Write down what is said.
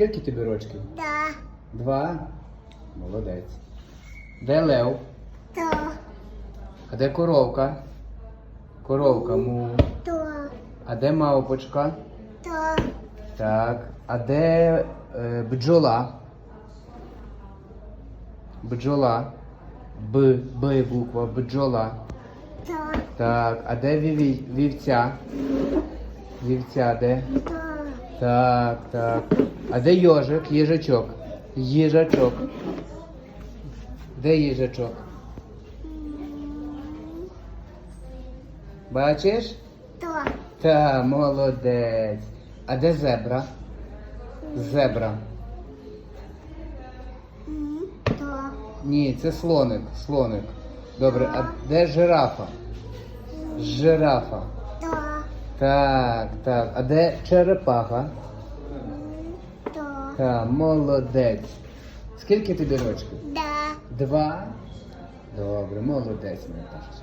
Скільки тобі рочків? Да. Два. Молодець. Де лев? То. А де коровка? Коровка му. То. А де мавпочка? То. Так. А де е, бджола? Бджола. Б, Б буква, бджола. То. Так. А де віві, вівця? Вівця де? То. Так, так. А де йожик? Їжачок. Їжачок. Де їжачок? Бачиш? То. Та, молодець. А де зебра? Зебра. То. Ні, це слоник. Слоник. Добре, а де жирафа? Жирафа. Так, так. А де черепаха? То. Та, молодець. Скільки тобі рочків? Да. Два. Добре, молодець, Наташа.